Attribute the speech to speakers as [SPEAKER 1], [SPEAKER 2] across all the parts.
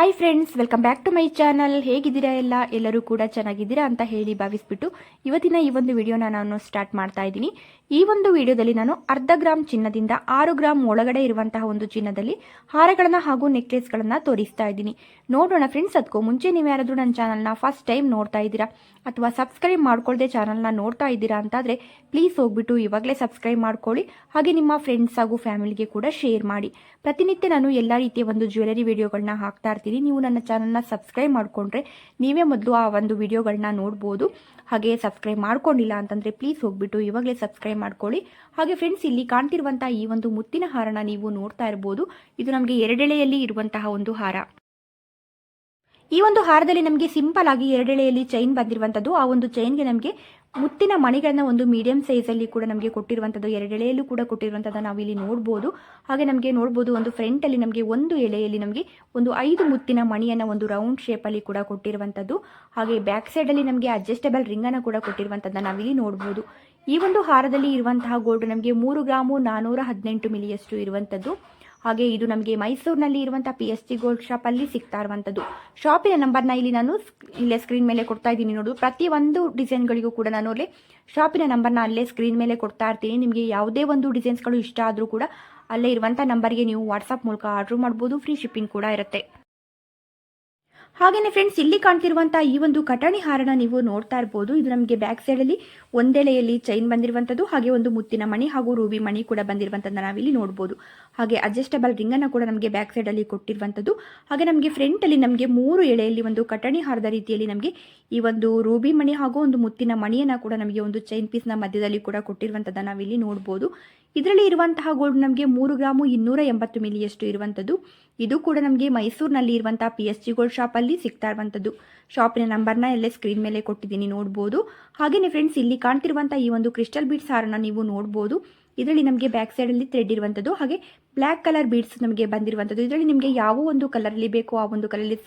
[SPEAKER 1] Hi friends welcome back to my channel ಹೇಗಿದ್ದೀರಾ ಎಲ್ಲ? ಎಲ್ಲರೂ ಕೂಡ ಚೆನ್ನಾಗಿದ್ದೀರಾ ಅಂತ ಹೇಳಿ ಭಾವಿಸ್ಬಿಟ್ಟು ಇವತ್ತಿನ ಈ ಒಂದು ವಿಡಿಯೋನ ನಾನು ಸ್ಟಾರ್ಟ್ ಮಾಡ್ತಾ ಇದ್ದೀನಿ. ಈ ಒಂದು ವಿಡಿಯೋದಲ್ಲಿ ನಾನು ಅರ್ಧ ಗ್ರಾಮ್ ಚಿನ್ನದಿಂದ ಆರು ಗ್ರಾಮ್ ಒಳಗಡೆ ಇರುವಂತಹ ಒಂದು ಚಿನ್ನದಲ್ಲಿ ಹಾರಗಳನ್ನು ಹಾಗೂ ನೆಕ್ಲೆಸ್ಗಳನ್ನು ತೋರಿಸ್ತಾ ಇದ್ದೀನಿ. ನೋಡೋಣ ಫ್ರೆಂಡ್ಸ್ ಅದಕ್ಕೂ ಮುಂಚೆ ನೀವು ಯಾರಾದರೂ ನನ್ನ ಚಾನಲ್ನ ಫಸ್ಟ್ ಟೈಮ್ ನೋಡ್ತಾ ಇದ್ದೀರಾ ಅಥವಾ ಸಬ್ಸ್ಕ್ರೈಬ್ ಮಾಡ್ಕೊಳ್ಳದೆ ಚಾನಲ್ನ ನೋಡ್ತಾ ಇದ್ದೀರಾ ಅಂತಾದರೆ ಪ್ಲೀಸ್ ಹೋಗ್ಬಿಟ್ಟು ಇವಾಗಲೇ ಸಬ್ಸ್ಕ್ರೈಬ್ ಮಾಡ್ಕೊಳ್ಳಿ. ಹಾಗೆ ನಿಮ್ಮ ಫ್ರೆಂಡ್ಸ್ ಹಾಗೂ ಫ್ಯಾಮಿಲಿಗೆ ಕೂಡ ಶೇರ್ ಮಾಡಿ. ಪ್ರತಿನಿತ್ಯ ನಾನು ಎಲ್ಲ ರೀತಿಯ ಒಂದು ಜ್ಯುವೆಲರಿ ವಿಡಿಯೋಗಳನ್ನ ಹಾಕ್ತಾ ಇರ್ತೀನಿ. ನೀವು ನನ್ನ ಚಾನಲ್ನ ಸಬ್ಸ್ಕ್ರೈಬ್ ಮಾಡಿಕೊಂಡ್ರೆ ನೀವೇ ಮೊದಲು ಆ ಒಂದು ವಿಡಿಯೋಗಳನ್ನ ನೋಡ್ಬೋದು. ಹಾಗೆ ಸಬ್ಸ್ಕ್ರೈಬ್ ಮಾಡ್ಕೊಂಡಿಲ್ಲ ಅಂತಂದರೆ ಪ್ಲೀಸ್ ಹೋಗ್ಬಿಟ್ಟು ಇವಾಗಲೇ ಸಬ್ಸ್ಕ್ರೈಬ್ ಮಾಡ್ಕೊಳ್ಳಿ. ಹಾಗೆ ಫ್ರೆಂಡ್ಸ್ ಇಲ್ಲಿ ಕಾಣ್ತಿರುವಂತಹ ಈ ಒಂದು ಮುತ್ತಿನ ಹಾರನ ನೀವು ನೋಡ್ತಾ ಇರ್ಬೋದು. ಇದು ನಮಗೆ ಎರಡೆಳೆಯಲ್ಲಿ ಇರುವಂತಹ ಒಂದು ಹಾರ. ಈ ಒಂದು ಹಾರದಲ್ಲಿ ನಮಗೆ ಸಿಂಪಲ್ ಆಗಿ ಎರಡೆಳೆಯಲ್ಲಿ ಚೈನ್ ಬಂದಿರುವಂಥದ್ದು ಆ ಒಂದು ಚೈನ್ಗೆ ನಮಗೆ ಮುತ್ತಿನ ಮಣಿಗಳನ್ನ ಒಂದು ಮೀಡಿಯಂ ಸೈಜ್ ಅಲ್ಲಿ ಕೂಡ ನಮಗೆ ಕೊಟ್ಟಿರುವಂತದ್ದು ಎರಡೆಳೆಯಲ್ಲೂ ಕೂಡ ಕೊಟ್ಟಿರುವಂಥದ್ದು ನಾವು ಇಲ್ಲಿ ನೋಡಬಹುದು ಹಾಗೆ ನಮಗೆ ನೋಡಬಹುದು ಒಂದು ಫ್ರಂಟ್ ಅಲ್ಲಿ ನಮಗೆ ಒಂದು ಎಳೆಯಲ್ಲಿ ನಮಗೆ ಒಂದು ಐದು ಮುತ್ತಿನ ಮಣಿಯನ್ನ ಒಂದು ರೌಂಡ್ ಅಲ್ಲಿ ಕೂಡ ಕೊಟ್ಟಿರುವಂತದ್ದು. ಹಾಗೆ ಬ್ಯಾಕ್ ಸೈಡ್ ಅಲ್ಲಿ ನಮಗೆ ಅಡ್ಜಸ್ಟಬಲ್ ಅನ್ನ ಕೂಡ ಕೊಟ್ಟಿರುವಂಥದ್ದನ್ನು ನಾವಿಲ್ಲಿ ನೋಡಬಹುದು ಈ ಒಂದು ಹಾರದಲ್ಲಿ ಇರುವಂತಹ ಗೋಲ್ಡ್ ನಮಗೆ ಮೂರು ಗ್ರಾಮು ನಾನ್ನೂರ ಹದಿನೆಂಟು ಮಿಲಿಯಷ್ಟು ಇರುವಂಥದ್ದು ಹಾಗೆ ಇದು ನಮಗೆ ಮೈಸೂರಿನಲ್ಲಿ ಇರುವಂತಹ ಪಿ ಎಸ್ ಟಿ ಗೋಲ್ಡ್ ಶಾಪಲ್ಲಿ ಸಿಗ್ತಾ ಇರುವಂಥದ್ದು ಶಾಪಿನ ನಂಬರ್ನ ಇಲ್ಲಿ ನಾನು ಇಲ್ಲೇ ಸ್ಕ್ರೀನ್ ಮೇಲೆ ಕೊಡ್ತಾ ಇದ್ದೀನಿ ನೋಡು. ಪ್ರತಿ ಒಂದು ಡಿಸೈನ್ಗಳಿಗೂ ಕೂಡ ನಾನು ಅಲ್ಲಿ ಶಾಪಿನ ನಂಬರ್ನ ಅಲ್ಲೇ ಸ್ಕ್ರೀನ್ ಮೇಲೆ ಕೊಡ್ತಾ ಇರ್ತೀನಿ. ನಿಮಗೆ ಯಾವುದೇ ಒಂದು ಡಿಸೈನ್ಸ್ಗಳು ಇಷ್ಟ ಆದರೂ ಕೂಡ ಅಲ್ಲೇ ಇರುವಂಥ ನಂಬರ್ಗೆ ನೀವು ವಾಟ್ಸಪ್ ಮೂಲಕ ಆರ್ಡ್ರ್ ಮಾಡ್ಬೋದು. ಫ್ರೀ ಶಿಪ್ಪಿಂಗ್ ಕೂಡ ಇರುತ್ತೆ. ಹಾಗೆಯೇ ಫ್ರೆಂಡ್ಸ್ ಇಲ್ಲಿ ಕಾಣ್ತಿರುವಂಥ ಈ ಒಂದು ಕಟಾಣಿ ಹಾರನ ನೀವು ನೋಡ್ತಾ ಇರ್ಬೋದು. ಇದು ನಮಗೆ ಬ್ಯಾಕ್ ಸೈಡಲ್ಲಿ ಒಂದೆಳೆಯಲ್ಲಿ ಚೈನ್ ಬಂದಿರುವಂಥದ್ದು ಹಾಗೆ ಒಂದು ಮುತ್ತಿನ ಮಣಿ ಹಾಗೂ ರೂಬಿ ಮಣಿ ಕೂಡ ಬಂದಿರುವಂಥದ್ದನ್ನ ನಾವಿಲ್ಲಿ ನೋಡ್ಬೋದು. ಹಾಗೆ ಅಡ್ಜಸ್ಟಬಲ್ ರಿಂಗನ್ನು ಕೂಡ ನಮಗೆ ಬ್ಯಾಕ್ ಸೈಡಲ್ಲಿ ಕೊಟ್ಟಿರುವಂಥದ್ದು ಹಾಗೆ ನಮಗೆ ಫ್ರಂಟಲ್ಲಿ ನಮಗೆ ಮೂರು ಎಳೆಯಲ್ಲಿ ಒಂದು ಕಟಾಣಿ ಹಾರದ ರೀತಿಯಲ್ಲಿ ನಮಗೆ ಈ ಒಂದು ರೂಬಿ ಮಣಿ ಹಾಗೂ ಒಂದು ಮುತ್ತಿನ ಮಣಿಯನ್ನು ಕೂಡ ನಮಗೆ ಒಂದು ಚೈನ್ ಪೀಸ್ನ ಮಧ್ಯದಲ್ಲಿ ಕೂಡ ಕೊಟ್ಟಿರುವಂಥದ್ದನ್ನು ನಾವಿಲ್ಲಿ ನೋಡ್ಬೋದು. ಇದರಲ್ಲಿ ಇರುವಂತಹ ಗೋಲ್ಡ್ ನಮಗೆ ಮೂರು ಗ್ರಾಮು ಇನ್ನೂರ ಎಂಬತ್ತು ಮಿಲಿಯಷ್ಟು ಇರುವಂಥದ್ದು ಇದು ಕೂಡ ನಮಗೆ ಮೈಸೂರಿನಲ್ಲಿ ಇರುವಂತಹ ಪಿ ಎಸ್ ಜಿ ಗೋಲ್ಡ್ ಶಾಪಲ್ಲಿ ಸಿಗ್ತಾ ಇರುವಂಥದ್ದು ಶಾಪಿನ ನಂಬರ್ನ ಎಲ್ಲೇ ಸ್ಕ್ರೀನ್ ಮೇಲೆ ಕೊಟ್ಟಿದ್ದೀನಿ, ನೋಡ್ಬೋದು. ಹಾಗೆಯೇ ಫ್ರೆಂಡ್ಸ್ ಇಲ್ಲಿ ಕಾಣ್ತಿರುವಂಥ ಈ ಒಂದು ಕ್ರಿಸ್ಟಲ್ ಬೀಡ್ಸ್ ಹಾರನ ನೀವು ನೋಡ್ಬೋದು. ಇದರಲ್ಲಿ ನಮಗೆ ಬ್ಯಾಕ್ ಸೈಡಲ್ಲಿ ಥ್ರೆಡ್ ಇರುವಂಥದ್ದು ಹಾಗೆ ಬ್ಲ್ಯಾಕ್ ಕಲರ್ ಬೀಡ್ಸ್ ನಮಗೆ ಬಂದಿರುವಂಥದ್ದು ಇದರಲ್ಲಿ ನಿಮಗೆ ಯಾವ ಒಂದು ಕಲರಲ್ಲಿ ಬೇಕೋ, ಆ ಒಂದು ಕಲರಲ್ಲಿ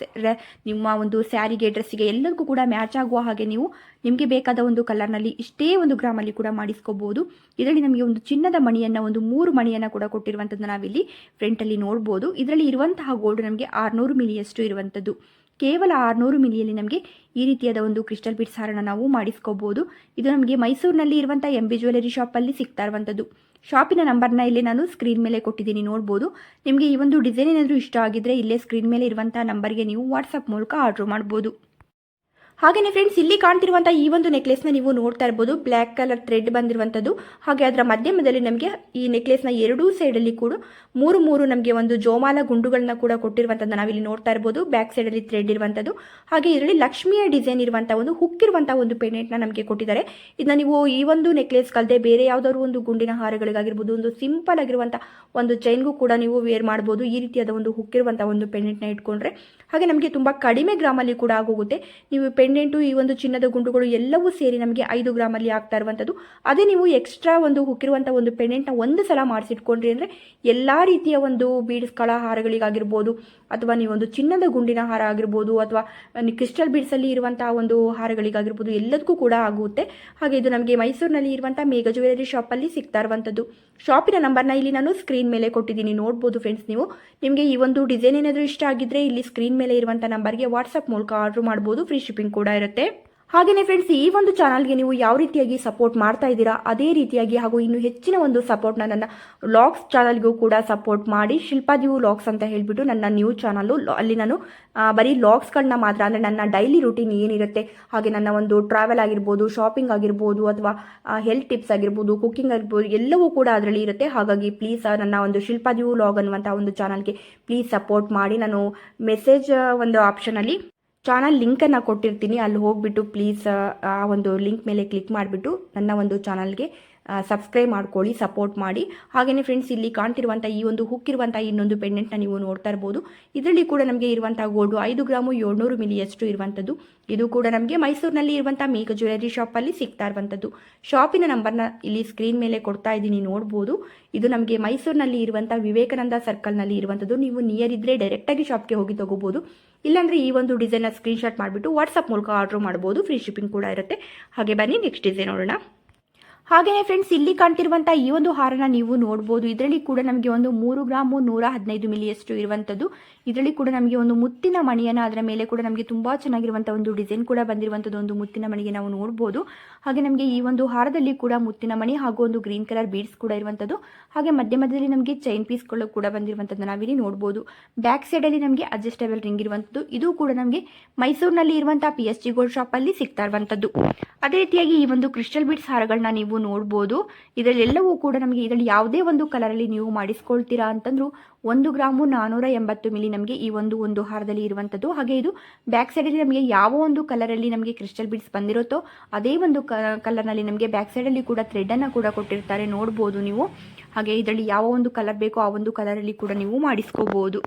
[SPEAKER 1] ನಿಮ್ಮ ಒಂದು ಸ್ಯಾರಿಗೆ ಡ್ರೆಸ್ಸಿಗೆ ಎಲ್ಲರಿಗೂ ಕೂಡ ಮ್ಯಾಚ್ ಆಗುವ ಹಾಗೆ ನೀವು ನಿಮಗೆ ಬೇಕಾದ ಒಂದು ಕಲರ್ನಲ್ಲಿ ಇಷ್ಟೇ ಒಂದು ಗ್ರಾಮಲ್ಲಿ ಕೂಡ ಮಾಡಿಸ್ಕೋಬಹುದು ಇದರಲ್ಲಿ ನಮಗೆ ಒಂದು ಚಿನ್ನದ ಮಣಿಯನ್ನು, ಒಂದು ಮೂರು ಮಣಿಯನ್ನು ಕೂಡ ಕೊಟ್ಟಿರುವಂಥದ್ದು ನಾವಿಲ್ಲಿ ಫ್ರಂಟಲ್ಲಿ ನೋಡ್ಬೋದು. ಇದರಲ್ಲಿ ಇರುವಂತಹ ಗೋಲ್ಡ್ ನಮಗೆ ಆರುನೂರು ಮಿಲಿಯಷ್ಟು ಇರುವಂಥದ್ದು ಕೇವಲ ಆರುನೂರು ಮಿಲಿಯಲ್ಲಿ ನಮಗೆ ಈ ರೀತಿಯಾದ ಒಂದು ಕ್ರಿಸ್ಟಲ್ ಬಿಟ್ಸ್ ಹಾರನ್ನು ನಾವು ಮಾಡಿಸ್ಕೋಬಹುದು ಇದು ನಮಗೆ ಮೈಸೂರಿನಲ್ಲಿ ಇರುವಂಥ ಎಂ ಬಿ ಜ್ಯುವೆಲರಿ ಶಾಪಲ್ಲಿ ಸಿಗ್ತಾ ಇರುವಂಥದ್ದು ಶಾಪಿನ ನಂಬರ್ನ ಇಲ್ಲಿ ನಾನು ಸ್ಕ್ರೀನ್ ಮೇಲೆ ಕೊಟ್ಟಿದ್ದೀನಿ, ನೋಡ್ಬೋದು. ನಿಮಗೆ ಈ ಒಂದು ಡಿಸೈನ್ ಏನಾದರೂ ಇಷ್ಟ ಆಗಿದ್ರೆ ಇಲ್ಲೇ ಸ್ಕ್ರೀನ್ ಮೇಲೆ ಇರುವಂಥ ನಂಬರ್ಗೆ ನೀವು ವಾಟ್ಸಪ್ ಮೂಲಕ ಆರ್ಡ್ರ್ ಮಾಡ್ಬೋದು. ಹಾಗೆಯೇ ಫ್ರೆಂಡ್ಸ್ ಇಲ್ಲಿ ಕಾಣ್ತಿರುವಂತಹ ಈ ಒಂದು ನೆಕ್ಲೆಸ್ನ ನೀವು ನೋಡ್ತಾ ಇರ್ಬೋದು. ಬ್ಲ್ಯಾಕ್ ಕಲರ್ ಥ್ರೆಡ್ ಬಂದಿರುವಂಥದ್ದು ಹಾಗೆ ಅದರ ಮಧ್ಯಮದಲ್ಲಿ ನಮಗೆ ಈ ನೆಕ್ಲೆಸ್ನ ಎರಡೂ ಸೈಡಲ್ಲಿ ಕೂಡ ಮೂರು ಮೂರು ನಮಗೆ ಒಂದು ಜೋಮಾಲ ಗುಂಡುಗಳನ್ನ ಕೂಡ ಕೊಟ್ಟಿರುವಂಥದ್ದು ನಾವಿಲ್ಲಿ ನೋಡ್ತಾ ಇರ್ಬೋದು. ಬ್ಯಾಕ್ ಸೈಡಲ್ಲಿ ಥ್ರೆಡ್ ಇರುವಂಥದ್ದು ಹಾಗೆ ಇದರಲ್ಲಿ ಲಕ್ಷ್ಮಿಯ ಡಿಸೈನ್ ಇರುವಂಥ ಒಂದು ಹುಕ್ಕಿರುವಂಥ ಒಂದು ಪೆನೆಂಟ್ನ ನಮಗೆ ಕೊಟ್ಟಿದ್ದಾರೆ. ಇದನ್ನ ನೀವು ಈ ಒಂದು ನೆಕ್ಲೆಸ್ ಕಲ್ಲದೆ ಬೇರೆ ಯಾವುದಾದ್ರು ಒಂದು ಗುಂಡಿನ ಹಾರಗಳಿಗಾಗಿರ್ಬೋದು, ಒಂದು ಸಿಂಪಲ್ ಆಗಿರುವಂಥ ಒಂದು ಚೈನ್ಗೂ ಕೂಡ ನೀವು ವೇರ್ ಮಾಡ್ಬೋದು. ಈ ರೀತಿಯಾದ ಒಂದು ಹುಕ್ಕಿರುವಂಥ ಒಂದು ಪೆಂಡೆಂಟ್ನ ಇಟ್ಕೊಂಡ್ರೆ. ಹಾಗೆ ನಮಗೆ ತುಂಬ ಕಡಿಮೆ ಗ್ರಾಮಲ್ಲಿ ಕೂಡ ಆಗೋಗುತ್ತೆ. ನೀವು ಪೆಂಡೆಂಟು ಈ ಒಂದು ಚಿನ್ನದ ಗುಂಡುಗಳು ಎಲ್ಲವೂ ಸೇರಿ ನಮಗೆ ಐದು ಗ್ರಾಮಲ್ಲಿ ಆಗ್ತಾ ಇರುವಂಥದ್ದು. ಅದೇ ನೀವು ಎಕ್ಸ್ಟ್ರಾ ಒಂದು ಹುಕ್ಕಿರುವಂಥ ಒಂದು ಪೆಂಡೆಂಟ್ನ ಒಂದು ಸಲ ಮಾಡಿಸಿಟ್ಕೊಂಡ್ರಿ ಅಂದರೆ ಎಲ್ಲ ರೀತಿಯ ಒಂದು ಬೀಡ್ಸ್ಗಳ ಹಾರಗಳಿಗಾಗಿರ್ಬೋದು, ಅಥವಾ ನೀವೊಂದು ಚಿನ್ನದ ಗುಂಡಿನ ಹಾರ ಆಗಿರ್ಬೋದು, ಅಥವಾ ಕ್ರಿಸ್ಟಲ್ ಬೀಡ್ಸಲ್ಲಿ ಇರುವಂತಹ ಒಂದು ಹಾರಗಳಿಗಾಗಿರ್ಬೋದು, ಎಲ್ಲದಕ್ಕೂ ಕೂಡ ಆಗುತ್ತೆ. ಹಾಗೆ ಇದು ನಮಗೆ ಮೈಸೂರಿನಲ್ಲಿ ಇರುವಂಥ ಮೇಘ ಜ್ಯುವೆಲರಿ ಶಾಪಲ್ಲಿ ಸಿಗ್ತಾ ಇರುವಂಥದ್ದು. ಶಾಪಿನ ನಂಬರ್ನ ಇಲ್ಲಿ ನಾನು ಸ್ಕ್ರೀನ್ ಮೇಲೆ ಕೊಟ್ಟಿದ್ದೀನಿ, ನೋಡ್ಬೋದು ಫ್ರೆಂಡ್ಸ್ ನೀವು. ನಿಮಗೆ ಈ ಒಂದು ಡಿಸೈನ್ ಏನಾದರೂ ಇಷ್ಟ ಆಗಿದ್ರೆ ಇಲ್ಲಿ ಸ್ಕ್ರೀನ್ ಮೇಲೆ ಇರುವಂಥ ನಂಬರ್ಗೆ ವಾಟ್ಸಪ್ ಮೂಲಕ ಆರ್ಡರ್ ಮಾಡ್ಬೋದು ಫ್ರೀ ಶಿಪ್ಪಿಂಗ್ ಕೂಡ. ಇರುತ್ತೆ. ಹಾಗೆಯೇ ಫ್ರೆಂಡ್ಸ್ ಈ ಒಂದು ಚಾನಲ್ಗೆ ನೀವು ಯಾವ ರೀತಿಯಾಗಿ ಸಪೋರ್ಟ್ ಮಾಡ್ತಾ ಇದ್ದೀರಾ, ಅದೇ ರೀತಿಯಾಗಿ ಹಾಗೂ ಇನ್ನು ಹೆಚ್ಚಿನ ಒಂದು ಸಪೋರ್ಟ್ನ ನನ್ನ ಲಾಗ್ಸ್ ಚಾನಲ್ಗೂ ಕೂಡ ಸಪೋರ್ಟ್ ಮಾಡಿ ಶಿಲ್ಪಾದಿವು ಲಾಗ್ಸ್ ಅಂತ ಹೇಳಿಬಿಟ್ಟು ನನ್ನ ನ್ಯೂ ಚಾನಲ್ಲು ಅಲ್ಲಿ ನಾನು ಬರೀ ಲಾಗ್ಸ್ಗಳನ್ನ ಮಾತ್ರ ಅಂದರೆ ನನ್ನ ಡೈಲಿ ರೂಟೀನ್ ಏನಿರುತ್ತೆ, ಹಾಗೆ ನನ್ನ ಒಂದು ಟ್ರಾವೆಲ್ ಆಗಿರ್ಬೋದು ಶಾಪಿಂಗ್ ಆಗಿರ್ಬೋದು ಅಥವಾ ಹೆಲ್ತ್ ಟಿಪ್ಸ್ ಆಗಿರ್ಬೋದು ಕುಕ್ಕಿಂಗ್ ಆಗಿರ್ಬೋದು, ಎಲ್ಲವೂ ಕೂಡ ಅದರಲ್ಲಿ ಇರುತ್ತೆ. ಹಾಗಾಗಿ ಪ್ಲೀಸ್ ನನ್ನ ಒಂದು ಶಿಲ್ಪಾದಿವು ಲಾಗ್ ಅನ್ನುವಂಥ ಒಂದು ಚಾನಲ್ಗೆ ಪ್ಲೀಸ್ ಸಪೋರ್ಟ್ ಮಾಡಿ, ನಾನು ಮೆಸೇಜ್ ಒಂದು ಆಪ್ಷನಲ್ಲಿ ಚಾನಲ್ ಲಿಂಕನ್ನು ಕೊಟ್ಟಿರ್ತೀನಿ. ಅಲ್ಲಿ ಹೋಗ್ಬಿಟ್ಟು ಪ್ಲೀಸ್ ಆ ಒಂದು ಲಿಂಕ್ ಮೇಲೆ ಕ್ಲಿಕ್ ಮಾಡಿಬಿಟ್ಟು ನನ್ನ ಒಂದು ಚಾನಲ್ಗೆ ಸಬ್ಸ್ಕ್ರೈಬ್ ಮಾಡ್ಕೊಳ್ಳಿ ಸಪೋರ್ಟ್ ಮಾಡಿ. ಹಾಗೆಯೇ ಫ್ರೆಂಡ್ಸ್ ಇಲ್ಲಿ ಕಾಣ್ತಿರುವಂಥ ಈ ಒಂದು ಹುಕ್ಕಿರುವಂಥ ಇನ್ನೊಂದು ಪೆಂಡೆಂಟ್ನ ನೀವು ನೋಡ್ತಾ ಇರ್ಬೋದು. ಇದರಲ್ಲಿ ಕೂಡ ನಮಗೆ ಇರುವಂಥ ಗೋಲ್ಡು ಐದು ಗ್ರಾಮು ಏಳ್ನೂರು ಮಿಲಿಯಷ್ಟು ಇರುವಂಥದ್ದು ಇದು ಕೂಡ ನಮಗೆ ಮೈಸೂರಿನಲ್ಲಿ ಇರುವಂಥ ಮೇಘ ಜ್ಯುವೆಲರಿ ಶಾಪಲ್ಲಿ ಸಿಗ್ತಾ ಇರುವಂಥದ್ದು ಶಾಪಿನ ನಂಬರ್ನ ಇಲ್ಲಿ ಸ್ಕ್ರೀನ್ ಮೇಲೆ ಕೊಡ್ತಾ ಇದ್ದೀನಿ, ನೋಡ್ಬೋದು. ಇದು ನಮಗೆ ಮೈಸೂರಿನಲ್ಲಿ ಇರುವಂಥ ವಿವೇಕಾನಂದ ಸರ್ಕಲ್ನಲ್ಲಿ ಇರುವಂಥದ್ದು ನೀವು ನಿಯರ್ ಇದ್ದರೆ ಡೈರೆಕ್ಟಾಗಿ ಶಾಪ್ಗೆ ಹೋಗಿ ತಗೋಬೋದು. ಇಲ್ಲಾಂದರೆ ಈ ಒಂದು ಡಿಸೈನ್ನ ಸ್ಕ್ರೀನ್ಶಾಟ್ ಮಾಡಿಬಿಟ್ಟು ವಾಟ್ಸಪ್ ಮೂಲಕ ಆರ್ಡ್ರ್ ಮಾಡ್ಬೋದು. ಫ್ರೀ ಶಿಪ್ಪಿಂಗ್ ಕೂಡ ಇರುತ್ತೆ. ಹಾಗೆ ಬನ್ನಿ ನೆಕ್ಸ್ಟ್ ಡಿಸೈನ್ ನೋಡೋಣ. ಹಾಗೆಯೇ ಫ್ರೆಂಡ್ಸ್ ಇಲ್ಲಿ ಕಾಣ್ತಿರುವಂತಹ ಈ ಒಂದು ಹಾರನ ನೀವು ನೋಡಬಹುದು ಇದರಲ್ಲಿ ಕೂಡ ನಮಗೆ ಒಂದು ಮೂರು ಗ್ರಾಮು ನೂರ ಹದಿನೈದು ಮಿಲಿಯಷ್ಟು ಇರುವಂತದ್ದು. ಇದರಲ್ಲಿ ಕೂಡ ನಮಗೆ ಒಂದು ಮುತ್ತಿನ ಮಣಿಯನ್ನ ಅದರ ಮೇಲೆ ಕೂಡ ನಮಗೆ ತುಂಬಾ ಚೆನ್ನಾಗಿರುವಂತಹ ಒಂದು ಡಿಸೈನ್ ಕೂಡ ಬಂದಿರುವಂತದ್ದು ಒಂದು ಮುತ್ತಿನ ಮಣಿಗೆ ನಾವು ನೋಡಬಹುದು ಹಾಗೆ ನಮಗೆ ಈ ಒಂದು ಹಾರದಲ್ಲಿ ಕೂಡ ಮುತ್ತಿನ ಮಣಿ ಹಾಗೂ ಒಂದು ಗ್ರೀನ್ ಕಲರ್ ಬೀಡ್ಸ್ ಕೂಡ ಇರುವಂತದ್ದು. ಹಾಗೆ ಮಧ್ಯ ಮಧ್ಯದಲ್ಲಿ ನಮಗೆ ಚೈನ್ ಪೀಸ್ಗಳು ಕೂಡ ಬಂದಿರುವಂತದ್ದು ನಾವಿಲ್ಲಿ ನೋಡಬಹುದು ಬ್ಯಾಕ್ ಸೈಡ್ ಅಲ್ಲಿ ನಮಗೆ ಅಡ್ಜಸ್ಟೇಬಲ್ ರಿಂಗ್ ಇರುವಂಥದ್ದು ಇದು ಕೂಡ ನಮಗೆ ಮೈಸೂರಿನಲ್ಲಿ ಇರುವಂತಹ ಪಿ ಎಸ್ ಜಿ ಗೋಲ್ಡ್ ಶಾಪಲ್ಲಿ ಸಿಗ್ತಾ ಇರುವಂತದ್ದು. ಅದೇ ರೀತಿಯಾಗಿ ಈ ಒಂದು ಕ್ರಿಸ್ಟಲ್ ಬೀಡ್ಸ್ ಹಾರಗಳನ್ನ ನೀವು ನೋಡ್ಬೋದು. ಇದರಲ್ಲೆಲ್ಲವೂ ಕೂಡ ನಮಗೆ ಇದರಲ್ಲಿ ಯಾವುದೇ ಒಂದು ಕಲರಲ್ಲಿ ನೀವು ಮಾಡಿಸ್ಕೊಳ್ತೀರಾ ಅಂತಂದ್ರೂ ಒಂದು ಗ್ರಾಮು ನಾನ್ನೂರ ಎಂಬತ್ತು ಮಿಲಿ ನಮಗೆ ಈ ಒಂದು ಒಂದು ಹಾರದಲ್ಲಿ ಇರುವಂಥದ್ದು. ಹಾಗೆ ಇದು ಬ್ಯಾಕ್ ಸೈಡಲ್ಲಿ ನಮಗೆ ಯಾವ ಒಂದು ಕಲರಲ್ಲಿ ನಮಗೆ ಕ್ರಿಸ್ಟಲ್ ಬೀಡ್ಸ್ ಬಂದಿರುತ್ತೋ ಅದೇ ಒಂದು ಕಲರ್ನಲ್ಲಿ ನಮಗೆ ಬ್ಯಾಕ್ ಸೈಡಲ್ಲಿ ಕೂಡ ಥ್ರೆಡನ್ನು ಕೂಡ ಕೊಟ್ಟಿರ್ತಾರೆ. ನೋಡ್ಬೋದು ನೀವು. ಹಾಗೆ ಇದರಲ್ಲಿ ಯಾವ ಒಂದು ಕಲರ್ ಬೇಕೋ ಆ ಒಂದು ಕಲರಲ್ಲಿ ಕೂಡ ನೀವು ಮಾಡಿಸ್ಕೋಬೋದು.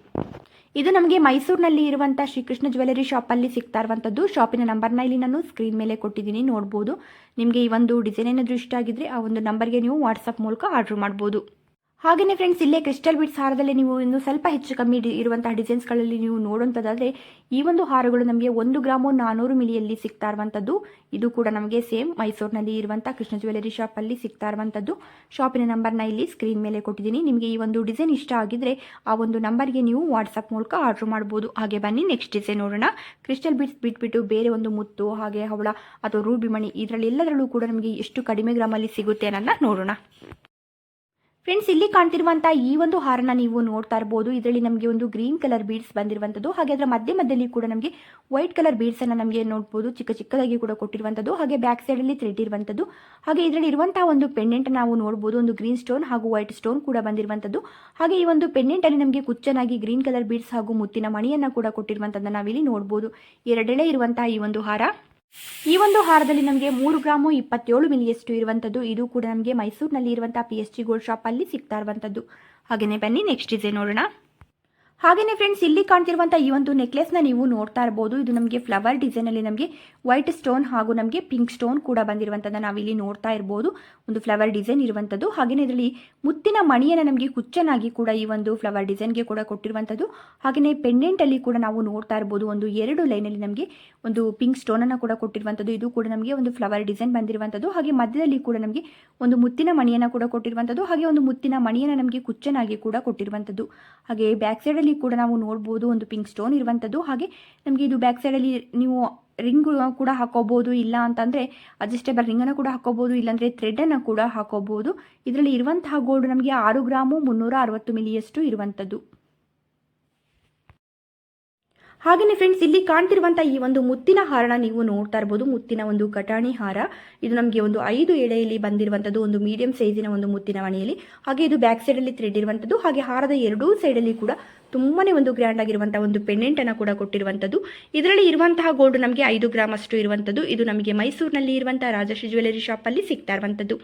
[SPEAKER 1] ಇದು ನಮಗೆ ಮೈಸೂರಿನಲ್ಲಿ ಇರುವಂಥ ಶ್ರೀಕೃಷ್ಣ ಜ್ಯುವೆಲರಿ ಶಾಪಲ್ಲಿ ಸಿಗ್ತಾ ಇರುವಂತದ್ದು. ಶಾಪಿನ ನಂಬರ್ನ ಇಲ್ಲಿ ನಾನು ಸ್ಕ್ರೀನ್ ಮೇಲೆ ಕೊಟ್ಟಿದ್ದೀನಿ ನೋಡಬಹುದು ನಿಮಗೆ ಈ ಒಂದು ಡಿಸೈನ್ ಏನಾದರೂ ಇಷ್ಟ ಆಗಿದ್ರೆ ಆ ಒಂದು ನಂಬರ್ಗೆ ನೀವು ವಾಟ್ಸಪ್ ಮೂಲಕ ಆರ್ಡರ್ ಮಾಡ್ಬೋದು. ಹಾಗೆಯೇ ಫ್ರೆಂಡ್ಸ್ ಇಲ್ಲೇ ಕ್ರಿಸ್ಟಲ್ ಬಿಟ್ಸ್ ಹಾರದಲ್ಲಿ ನೀವು ಇನ್ನು ಸ್ವಲ್ಪ ಹೆಚ್ಚು ಕಮ್ಮಿ ಇರುವಂತಹ ಡಿಸೈನ್ಸ್ಗಳಲ್ಲಿ ನೀವು ನೋಡುವಂಥದ್ದಾದರೆ ಈ ಒಂದು ಹಾರಗಳು ನಮಗೆ ಒಂದು ಗ್ರಾಮು ನಾನ್ನೂರು ಮಿಲಿಯಲ್ಲಿ ಸಿಗ್ತಾ ಇರುವಂಥದ್ದು ಇದು ಕೂಡ ನಮಗೆ ಸೇಮ್ ಮೈಸೂರಿನಲ್ಲಿ ಇರುವಂಥ ಕೃಷ್ಣ ಜ್ಯುವೆಲರಿ ಶಾಪಲ್ಲಿ ಸಿಗ್ತಾ ಇರುವಂಥದ್ದು ಶಾಪಿನ ನಂಬರ್ನ ಇಲ್ಲಿ ಸ್ಕ್ರೀನ್ ಮೇಲೆ ಕೊಟ್ಟಿದ್ದೀನಿ. ನಿಮಗೆ ಈ ಒಂದು ಡಿಸೈನ್ ಇಷ್ಟ ಆಗಿದ್ರೆ ಆ ಒಂದು ನಂಬರ್ಗೆ ನೀವು ವಾಟ್ಸಪ್ ಮೂಲಕ ಆರ್ಡ್ರ್ ಮಾಡ್ಬೋದು. ಹಾಗೆ ಬನ್ನಿ ನೆಕ್ಸ್ಟ್ ಡಿಸೈನ್ ನೋಡೋಣ. ಕ್ರಿಸ್ಟಲ್ ಬಿಟ್ಸ್ ಬಿಟ್ಬಿಟ್ಟು ಬೇರೆ ಒಂದು ಮುತ್ತು, ಹಾಗೆ ಹವಳ ಅಥವಾ ರೂಬಿ ಮಣಿ ಇದರಲ್ಲಿ ಎಲ್ಲದರಲ್ಲೂ ಕೂಡ ನಮಗೆ ಎಷ್ಟು ಕಡಿಮೆ ಗ್ರಾಮಲ್ಲಿ ಸಿಗುತ್ತೆ ಅನ್ನೋದನ್ನ ನೋಡೋಣ. ಫ್ರೆಂಡ್ಸ್ ಇಲ್ಲಿ ಕಾಣ್ತಿರುವಂಥ ಈ ಒಂದು ಹಾರನ ನೀವು ನೋಡ್ತಾ ಇರಬಹುದು ಇದರಲ್ಲಿ ನಮಗೆ ಒಂದು ಗ್ರೀನ್ ಕಲರ್ ಬೀಡ್ಸ್ ಬಂದಿರುವಂತದ್ದು, ಹಾಗೆ ಅದರ ಮಧ್ಯ ಮಧ್ಯದಲ್ಲಿ ಕೂಡ ನಮಗೆ ವೈಟ್ ಕಲರ್ ಬೀಡ್ಸ್ ಅನ್ನ ನಮಗೆ ನೋಡಬಹುದು ಚಿಕ್ಕ ಚಿಕ್ಕದಾಗಿ ಕೂಡ ಕೊಟ್ಟಿರುವಂತದ್ದು, ಹಾಗೆ ಬ್ಯಾಕ್ ಸೈಡ್ ಅಲ್ಲಿ ಥ್ರೆಡ್ ಇರುವಂತದ್ದು. ಹಾಗೆ ಇದರಲ್ಲಿ ಇರುವಂತಹ ಒಂದು ಪೆಂಡೆಂಟ್ ನಾವು ನೋಡಬಹುದು ಒಂದು ಗ್ರೀನ್ ಸ್ಟೋನ್ ಹಾಗೂ ವೈಟ್ ಸ್ಟೋನ್ ಕೂಡ ಬಂದಿರುವಂತದ್ದು. ಹಾಗೆ ಈ ಒಂದು ಪೆಂಡೆಂಟ್ ಅಲ್ಲಿ ನಮಗೆ ಕುಚ್ಚನಾಗಿ ಗ್ರೀನ್ ಕಲರ್ ಬೀಡ್ಸ್ ಹಾಗೂ ಮುತ್ತಿನ ಮಣಿಯನ್ನ ಕೂಡ ಕೊಟ್ಟಿರುವಂತದ್ದನ್ನ ನಾವಿಲ್ಲಿ ನೋಡಬಹುದು ಎರಡೆಳೆ ಇರುವಂತಹ ಈ ಒಂದು ಹಾರ. ಈ ಒಂದು ಹಾರದಲ್ಲಿ ನಮಗೆ ಮೂರು ಗ್ರಾಮು ಇಪ್ಪತ್ತೇಳು ಮಿಲಿಯಷ್ಟು ಇರುವಂಥದ್ದು ಇದು ಕೂಡ ನಮಗೆ ಮೈಸೂರಿನಲ್ಲಿ ಇರುವಂತಹ ಪಿ ಎಸ್ ಜಿ ಗೋಲ್ಡ್ ಶಾಪಲ್ಲಿ ಸಿಗ್ತಾ ಇರುವಂಥದ್ದು ಹಾಗೆಯೇ ಬನ್ನಿ ನೆಕ್ಸ್ಟ್ ಡಿಸೈನ್ ನೋಡೋಣ. ಹಾಗೆಯೇ ಫ್ರೆಂಡ್ಸ್ ಇಲ್ಲಿ ಕಾಣ್ತಿರುವಂಥ ಈ ಒಂದು ನೆಕ್ಲೆಸ್ನ ನೀವು ನೋಡ್ತಾ ಇರ್ಬೋದು. ಇದು ನಮಗೆ ಫ್ಲವರ್ ಡಿಸೈನಲ್ಲಿ ನಮಗೆ ವೈಟ್ ಸ್ಟೋನ್ ಹಾಗೂ ನಮಗೆ ಪಿಂಕ್ ಸ್ಟೋನ್ ಕೂಡ ಬಂದಿರುವಂಥದ್ದು ನಾವಿಲ್ಲಿ ನೋಡ್ತಾ ಇರ್ಬೋದು. ಒಂದು ಫ್ಲವರ್ ಡಿಸೈನ್ ಇರುವಂಥದ್ದು ಹಾಗೆಯೇ ಇದರಲ್ಲಿ ಮುತ್ತಿನ ಮಣಿಯನ್ನು ನಮಗೆ ಕುಚ್ಚನಾಗಿ ಕೂಡ ಈ ಒಂದು ಫ್ಲವರ್ ಡಿಸೈನ್ಗೆ ಕೂಡ ಕೊಟ್ಟಿರುವಂಥದ್ದು ಹಾಗೆಯೇ ಪೆಂಡೆಂಟಲ್ಲಿ ಕೂಡ ನಾವು ನೋಡ್ತಾ ಇರ್ಬೋದು. ಒಂದು ಎರಡು ಲೈನಲ್ಲಿ ನಮಗೆ ಒಂದು ಪಿಂಕ್ ಸ್ಟೋನನ್ನು ಕೂಡ ಕೊಟ್ಟಿರುವಂಥದ್ದು ಇದು ಕೂಡ ನಮಗೆ ಒಂದು ಫ್ಲವರ್ ಡಿಸೈನ್ ಬಂದಿರುವಂಥದ್ದು ಹಾಗೆ ಮಧ್ಯದಲ್ಲಿ ಕೂಡ ನಮಗೆ ಒಂದು ಮುತ್ತಿನ ಮಣಿಯನ್ನು ಕೂಡ ಕೊಟ್ಟಿರುವಂಥದ್ದು ಹಾಗೆ ಒಂದು ಮುತ್ತಿನ ಮಣಿಯನ್ನು ನಮಗೆ ಕುಚ್ಚನಾಗಿ ಕೂಡ ಕೊಟ್ಟಿರುವಂಥದ್ದು ಹಾಗೆ ಬ್ಯಾಕ್ ಸೈಡಲ್ಲಿ ಕೂಡ ನಾವು ನೋಡ್ಬೋದು ಒಂದು ಪಿಂಕ್ ಸ್ಟೋನ್ ಇರುವಂಥದ್ದು ಹಾಗೆ ನಮಗೆ ಇದು ಬ್ಯಾಕ್ ಸೈಡಲ್ಲಿ ನೀವು ರಿಂಗ್ ಕೂಡ ಹಾಕೋಬಹುದು ಇಲ್ಲ ಅಂತಂದರೆ ಅಡ್ಜಸ್ಟೇಬಲ್ ರಿಂಗನ್ನು ಕೂಡ ಹಾಕೋಬಹುದು ಇಲ್ಲಾಂದರೆ ಥ್ರೆಡನ್ನು ಕೂಡ ಹಾಕೋಬಹುದು ಇದರಲ್ಲಿ ಇರುವಂತಹ ಗೋಲ್ಡ್ ನಮಗೆ ಆರು ಗ್ರಾಮು ಮುನ್ನೂರ ಅರವತ್ತು ಮಿಲಿಯಷ್ಟು ಇರುವಂಥದ್ದು ಹಾಗೆಯೇ ಫ್ರೆಂಡ್ಸ್ ಇಲ್ಲಿ ಕಾಣ್ತಿರುವಂತಹ ಈ ಒಂದು ಮುತ್ತಿನ ಹಾರನ ನೀವು ನೋಡ್ತಾ ಇರಬಹುದು ಮುತ್ತಿನ ಒಂದು ಕಟಾಣಿ ಹಾರ. ಇದು ನಮಗೆ ಒಂದು ಐದು ಎಳೆಯಲ್ಲಿ ಬಂದಿರುವಂತದ್ದು ಒಂದು ಮೀಡಿಯಂ ಸೈಜಿನ ಒಂದು ಮುತ್ತಿನ ಮಣಿಯಲ್ಲಿ. ಹಾಗೆ ಇದು ಬ್ಯಾಕ್ ಸೈಡಲ್ಲಿ ಥ್ರೆಡ್ ಇರುವಂತದ್ದು. ಹಾಗೆ ಹಾರದ ಎರಡೂ ಅಲ್ಲಿ ಕೂಡ ತುಂಬಾನೇ ಒಂದು ಗ್ರ್ಯಾಂಡ್ ಆಗಿರುವಂತಹ ಒಂದು ಪೆಂಡೆಂಟ್ ಅನ್ನು ಕೂಡ ಕೊಟ್ಟಿರುವಂತದ್ದು. ಇದರಲ್ಲಿ ಇರುವಂತಹ ಗೋಲ್ಡ್ ನಮಗೆ ಐದು ಗ್ರಾಮ್ ಅಷ್ಟು ಇರುವಂತದ್ದು. ಇದು ನಮಗೆ ಮೈಸೂರಿನಲ್ಲಿ ಇರುವಂತಹ ರಾಜಶ್ರೀ ಜ್ಯುವೆಲರಿ ಶಾಪಲ್ಲಿ ಸಿಗ್ತಾ ಇರುವಂಥದ್ದು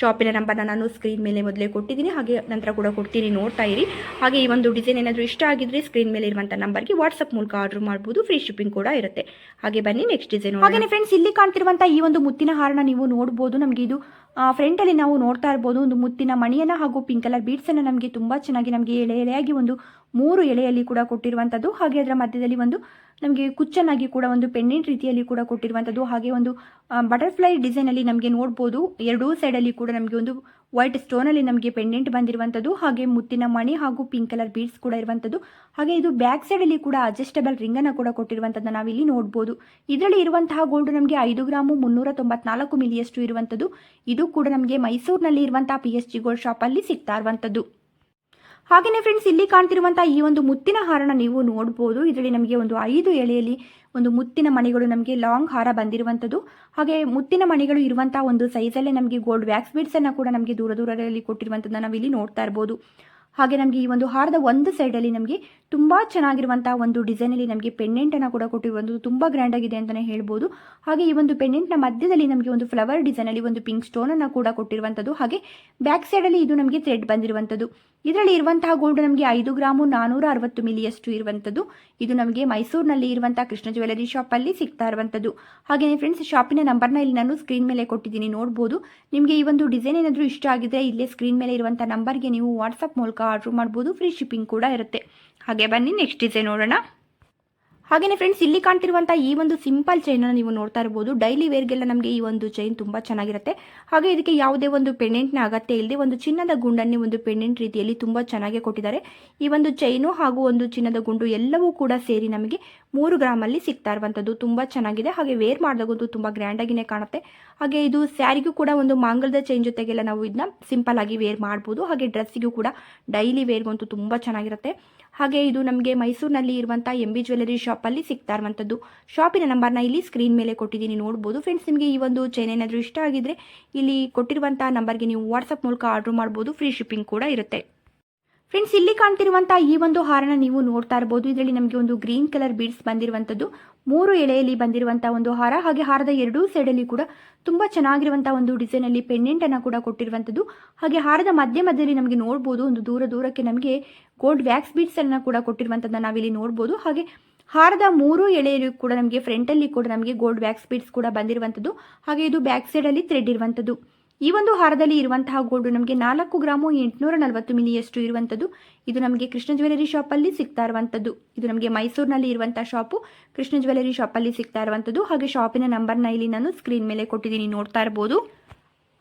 [SPEAKER 1] ಶಾಪಿನ ನಂಬರ್ನ ನಾನು ಸ್ಕ್ರೀನ್ ಮೇಲೆ ಮೊದಲೇ ಕೊಟ್ಟಿದ್ದೀನಿ. ಹಾಗೆ ನಂತರ ಕೂಡ ಕೊಡ್ತೀನಿ, ನೋಡ್ತಾ ಇರಿ. ಹಾಗೆ ಈ ಒಂದು ಡಿಸೈನ್ ಏನಾದರೂ ಇಷ್ಟ ಆಗಿದ್ರೆ ಸ್ಕ್ರೀನ್ ಮೇಲೆ ಇರುವಂಥ ನಂಬರ್ಗೆ ವಾಟ್ಸಪ್ ಮೂಲಕ ಆರ್ಡರ್ ಮಾಡ್ಬೋದು. ಫ್ರೀ ಶಿಪ್ಪಿಂಗ್ ಕೂಡ ಇರುತ್ತೆ. ಹಾಗೆ ಬನ್ನಿ ನೆಕ್ಸ್ಟ್ ಡಿಸೈನ್ ಹಾಗೆ ಫ್ರೆಂಡ್ಸ್ ಇಲ್ಲಿ ಕಾಣ್ತಿರುವಂಥ ಈ ಒಂದು ಮುತ್ತಿನ ಹಾರನ ನೀವು ನೋಡ್ಬೋದು. ನಮಗೆ ಇದು ಫ್ರಂಟಲ್ಲಿ ನಾವು ನೋಡ್ತಾ ಇರ್ಬೋದು. ಒಂದು ಮುತ್ತಿನ ಮಣಿಯನ್ನು ಹಾಗೂ ಪಿಂಕ್ ಕಲರ್ ಬೀಡ್ಸನ್ನು ನಮಗೆ ತುಂಬ ಚೆನ್ನಾಗಿ ನಮಗೆ ಎಳೆ ಎಳೆಯಾಗಿ ಒಂದು ಮೂರು ಎಳೆಯಲ್ಲಿ ಕೂಡ ಕೊಟ್ಟಿರುವಂಥದ್ದು ಹಾಗೆ ಅದರ ಮಧ್ಯದಲ್ಲಿ ಒಂದು ನಮಗೆ ಕುಚ್ಚನಾಗಿ ಕೂಡ ಒಂದು ಪೆಂಡೆಂಟ್ ರೀತಿಯಲ್ಲಿ ಕೂಡ ಕೊಟ್ಟಿರುವಂಥದ್ದು ಹಾಗೆ ಒಂದು ಬಟರ್ಫ್ಲೈ ಡಿಸೈನಲ್ಲಿ ನಮಗೆ ನೋಡ್ಬೋದು. ಎರಡೂ ಸೈಡಲ್ಲಿ ಕೂಡ ನಮಗೆ ಒಂದು ವೈಟ್ ಸ್ಟೋನಲ್ಲಿ ನಮಗೆ ಪೆಂಡೆಂಟ್ ಬಂದಿರುವಂಥದ್ದು ಹಾಗೆ ಮುತ್ತಿನ ಮಣಿ ಹಾಗೂ ಪಿಂಕ್ ಕಲರ್ ಬೀಡ್ಸ್ ಕೂಡ ಇರುವಂಥದ್ದು ಹಾಗೆ ಇದು ಬ್ಯಾಕ್ ಸೈಡಲ್ಲಿ ಕೂಡ ಅಡ್ಜಸ್ಟಬಲ್ ರಿಂಗನ್ನು ಕೂಡ ಕೊಟ್ಟಿರುವಂಥದ್ದು ನಾವಿಲ್ಲಿ ನೋಡ್ಬೋದು. ಇದರಲ್ಲಿ ಇರುವಂತಹ ಗೋಲ್ಡ್ ನಮಗೆ ಐದು ಗ್ರಾಮು ಮುನ್ನೂರ ತೊಂಬತ್ನಾಲ್ಕು ಮಿಲಿಯಷ್ಟು ಇರುವಂಥದ್ದು ಇದು ಕೂಡ ನಮಗೆ ಮೈಸೂರಿನಲ್ಲಿ ಇರುವಂತಹ ಪಿ ಎಸ್ ಜಿ ಗೋಲ್ಡ್ ಶಾಪಲ್ಲಿ ಸಿಗ್ತಾ ಇರುವಂಥದ್ದು ಹಾಗೆಯೇ ಫ್ರೆಂಡ್ಸ್ ಇಲ್ಲಿ ಕಾಣ್ತಿರುವಂಥ ಈ ಒಂದು ಮುತ್ತಿನ ಹಾರನ ನೀವು ನೋಡ್ಬೋದು. ಇದರಲ್ಲಿ ನಮಗೆ ಒಂದು ಐದು ಎಳೆಯಲ್ಲಿ ಒಂದು ಮುತ್ತಿನ ಮಣಿಗಳು ನಮಗೆ ಲಾಂಗ್ ಹಾರ ಬಂದಿರುವಂಥದ್ದು ಹಾಗೆ ಮುತ್ತಿನ ಮಣಿಗಳು ಇರುವಂಥ ಒಂದು ಸೈಜಲ್ಲೇ ನಮಗೆ ಗೋಲ್ಡ್ ವ್ಯಾಕ್ಸ್ ಬೀಡ್ಸನ್ನು ಕೂಡ ನಮಗೆ ದೂರ ದೂರದಲ್ಲಿ ಕೊಟ್ಟಿರುವಂಥದ್ದನ್ನು ನಾವಿಲ್ಲಿ ನೋಡ್ತಾ ಇರ್ಬೋದು. ಹಾಗೆ ನಮಗೆ ಈ ಒಂದು ಹಾರದ ಒಂದು ಸೈಡಲ್ಲಿ ನಮಗೆ ತುಂಬ ಚೆನ್ನಾಗಿರುವಂಥ ಒಂದು ಡಿಸೈನಲ್ಲಿ ನಮಗೆ ಪೆಂಡೆಂಟನ್ನು ಕೂಡ ಕೊಟ್ಟಿರುವಂಥದ್ದು ತುಂಬ ಗ್ರ್ಯಾಂಡ್ ಆಗಿದೆ ಅಂತಲೇ ಹೇಳ್ಬೋದು. ಹಾಗೆ ಈ ಒಂದು ಪೆಂಡೆಂಟ್ನ ಮಧ್ಯದಲ್ಲಿ ನಮಗೆ ಒಂದು ಫ್ಲವರ್ ಡಿಸೈನಲ್ಲಿ ಒಂದು ಪಿಂಕ್ ಸ್ಟೋನನ್ನು ಕೂಡ ಕೊಟ್ಟಿರುವಂಥದ್ದು ಹಾಗೆ ಬ್ಯಾಕ್ ಸೈಡಲ್ಲಿ ಇದು ನಮಗೆ ಥ್ರೆಡ್ ಬಂದಿರುವಂಥದ್ದು ಇದರಲ್ಲಿ ಇರುವಂತಹ ಗೋಲ್ಡ್ ನಮಗೆ ಐದು ಗ್ರಾಮು ನಾನೂರ ಅರವತ್ತು ಮಿಲಿಯಷ್ಟು ಇರುವಂಥದ್ದು ಇದು ನಮಗೆ ಮೈಸೂರಿನಲ್ಲಿ ಇರುವಂತಹ ಕೃಷ್ಣ ಜ್ಯುವೆಲರಿ ಶಾಪಲ್ಲಿ ಸಿಗ್ತಾ ಇರುವಂಥದ್ದು ಹಾಗೆಯೇ ಫ್ರೆಂಡ್ಸ್ ಶಾಪಿನ ನಂಬರ್ನ ಇಲ್ಲಿ ನಾನು ಸ್ಕ್ರೀನ್ ಮೇಲೆ ಕೊಟ್ಟಿದ್ದೀನಿ, ನೋಡ್ಬೋದು. ನಿಮಗೆ ಈ ಒಂದು ಡಿಸೈನ್ ಏನಾದರೂ ಇಷ್ಟ ಆಗಿದ್ರೆ ಇಲ್ಲೇ ಸ್ಕ್ರೀನ್ ಮೇಲೆ ಇರುವಂಥ ನಂಬರ್ಗೆ ನೀವು ವಾಟ್ಸಪ್ ಮೂಲಕ ಆರ್ಡ್ರ್ ಮಾಡ್ಬೋದು. ಫ್ರೀ ಶಿಪ್ಪಿಂಗ್ ಕೂಡ ಇರುತ್ತೆ. ಹಾಗೆ ಬನ್ನಿ ನೆಕ್ಸ್ಟ್ ಡಿಸೈನ್ ನೋಡೋಣ. ಹಾಗೆಯೇ ಫ್ರೆಂಡ್ಸ್ ಇಲ್ಲಿ ಕಾಣ್ತಿರುವಂಥ ಈ ಒಂದು ಸಿಂಪಲ್ ಚೈನ್ ನೀವು ನೋಡ್ತಾ ಇರ್ಬೋದು. ಡೈಲಿ ವೇರ್ಗೆಲ್ಲ ನಮಗೆ ಈ ಒಂದು ಚೈನ್ ತುಂಬ ಚೆನ್ನಾಗಿರುತ್ತೆ. ಹಾಗೆ ಇದಕ್ಕೆ ಯಾವುದೇ ಒಂದು ಪೆಂಡೆಂಟ್ನ ಅಗತ್ಯ ಇಲ್ಲದೆ ಒಂದು ಚಿನ್ನದ ಗುಂಡನ್ನೇ ಒಂದು ಪೆಂಡೆಂಟ್ ರೀತಿಯಲ್ಲಿ ತುಂಬ ಚೆನ್ನಾಗಿ ಕೊಟ್ಟಿದ್ದಾರೆ. ಈ ಒಂದು ಚೈನು ಹಾಗೂ ಒಂದು ಚಿನ್ನದ ಗುಂಡು ಎಲ್ಲವೂ ಕೂಡ ಸೇರಿ ನಮಗೆ ಮೂರು ಗ್ರಾಮಲ್ಲಿ ಸಿಗ್ತಾ ಇರುವಂಥದ್ದು ತುಂಬ ಚೆನ್ನಾಗಿದೆ. ಹಾಗೆ ವೇರ್ ಮಾಡಿದಾಗಂತೂ ತುಂಬ ಗ್ರ್ಯಾಂಡಾಗಿನೇ ಕಾಣುತ್ತೆ. ಹಾಗೆ ಇದು ಸ್ಯಾರಿಗೂ ಕೂಡ ಒಂದು ಮಾಂಗಲ್ಯದ ಚೈನ್ ಜೊತೆಗೆಲ್ಲ ನಾವು ಇದನ್ನ ಸಿಂಪಲ್ ಆಗಿ ವೇರ್ ಮಾಡ್ಬೋದು. ಹಾಗೆ ಡ್ರೆಸ್ಸಿಗೂ ಕೂಡ ಡೈಲಿ ವೇರ್ಗಂತೂ ತುಂಬ ಚೆನ್ನಾಗಿರುತ್ತೆ. ಹಾಗೆ ಇದು ನಮಗೆ ಮೈಸೂರಿನಲ್ಲಿ ಇರುವಂಥ ಎಂ ಬಿ ಜ್ಯುವೆಲರಿ ಶಾಪಲ್ಲಿ ಸಿಗ್ತಾ ಇರುವಂಥದ್ದು. ಶಾಪಿನ ನಂಬರ್ನ ಇಲ್ಲಿ ಸ್ಕ್ರೀನ್ ಮೇಲೆ ಕೊಟ್ಟಿದ್ದೀನಿ, ನೋಡ್ಬೋದು. ಫ್ರೆಂಡ್ಸ್ ನಿಮಗೆ ಈ ಒಂದು ಚೈನ್ ಏನಾದರೂ ಇಷ್ಟ ಆಗಿದ್ರೆ ಇಲ್ಲಿ ಕೊಟ್ಟಿರುವಂಥ ನಂಬರ್ಗೆ ನೀವು ವಾಟ್ಸಪ್ ಮೂಲಕ ಆರ್ಡರ್ ಮಾಡ್ಬೋದು. ಫ್ರೀ ಶಿಪ್ಪಿಂಗ್ ಕೂಡ ಇರುತ್ತೆ. ಫ್ರೆಂಡ್ಸ್ ಇಲ್ಲಿ ಕಾಣ್ತಿರುವಂತಹ ಈ ಒಂದು ಹಾರನ ನೀವು ನೋಡ್ತಾ ಇರಬಹುದು ಇದರಲ್ಲಿ ನಮಗೆ ಒಂದು ಗ್ರೀನ್ ಕಲರ್ ಬೀಡ್ಸ್ ಬಂದಿರುವಂತದ್ದು ಮೂರು ಎಳೆಯಲ್ಲಿ ಬಂದಿರುವಂತಹ ಒಂದು ಹಾರ, ಹಾಗೆ ಹಾರದ ಎರಡೂ ಸೈಡಲ್ಲಿ ಕೂಡ ತುಂಬಾ ಚೆನ್ನಾಗಿರುವಂತಹ ಒಂದು ಡಿಸೈನ್ ಅಲ್ಲಿ ಪೆಂಡೆಂಟ್ ಅನ್ನ ಕೂಡ ಕೊಟ್ಟಿರುವಂಥದ್ದು. ಹಾಗೆ ಹಾರದ ಮಧ್ಯ ಮಧ್ಯದಲ್ಲಿ ನಮಗೆ ನೋಡಬಹುದು ಒಂದು ದೂರ ದೂರಕ್ಕೆ ನಮಗೆ ಗೋಲ್ಡ್ ವ್ಯಾಕ್ಸ್ ಬೀಡ್ಸನ್ನು ಕೂಡ ಕೊಟ್ಟಿರುವಂಥದ್ದನ್ನು ನಾವಿಲ್ಲಿ ನೋಡಬಹುದು ಹಾಗೆ ಹಾರದ ಮೂರು ಎಳೆಯಲ್ಲೂ ಕೂಡ ನಮಗೆ ಫ್ರಂಟಲ್ಲಿ ಕೂಡ ನಮಗೆ ಗೋಲ್ಡ್ ವ್ಯಾಕ್ಸ್ ಬೀಡ್ಸ್ ಕೂಡ ಬಂದಿರುವಂತದ್ದು ಹಾಗೆ ಇದು ಬ್ಯಾಕ್ ಸೈಡ್ ಅಲ್ಲಿ ಥ್ರೆಡ್ ಇರುವಂಥದ್ದು. ಈ ಒಂದು ಹಾರದಲ್ಲಿ ಇರುವಂತಹ ಗೋಲ್ಡ್ ನಮಗೆ ನಾಲ್ಕು ಗ್ರಾಮು ಎಂಟುನೂರ ನಲವತ್ತು ಮಿಲಿಯಷ್ಟು ಇರುವಂಥದ್ದು. ಇದು ನಮಗೆ ಕೃಷ್ಣ ಜ್ಯುವೆಲರಿ ಶಾಪಲ್ಲಿ ಸಿಗ್ತಾ ಇರುವಂಥದ್ದು. ಇದು ನಮಗೆ ಮೈಸೂರಿನಲ್ಲಿ ಇರುವಂಥ ಶಾಪು ಕೃಷ್ಣ ಜ್ಯುವೆಲರಿ ಶಾಪಲ್ಲಿ ಸಿಗ್ತಾ ಇರುವಂಥದ್ದು. ಹಾಗೆ ಶಾಪಿನ ನಂಬರ್ನ ಇಲ್ಲಿ ನಾನು ಸ್ಕ್ರೀನ್ ಮೇಲೆ ಕೊಟ್ಟಿದ್ದೀನಿ, ನೋಡ್ತಾ ಇರ್ಬೋದು.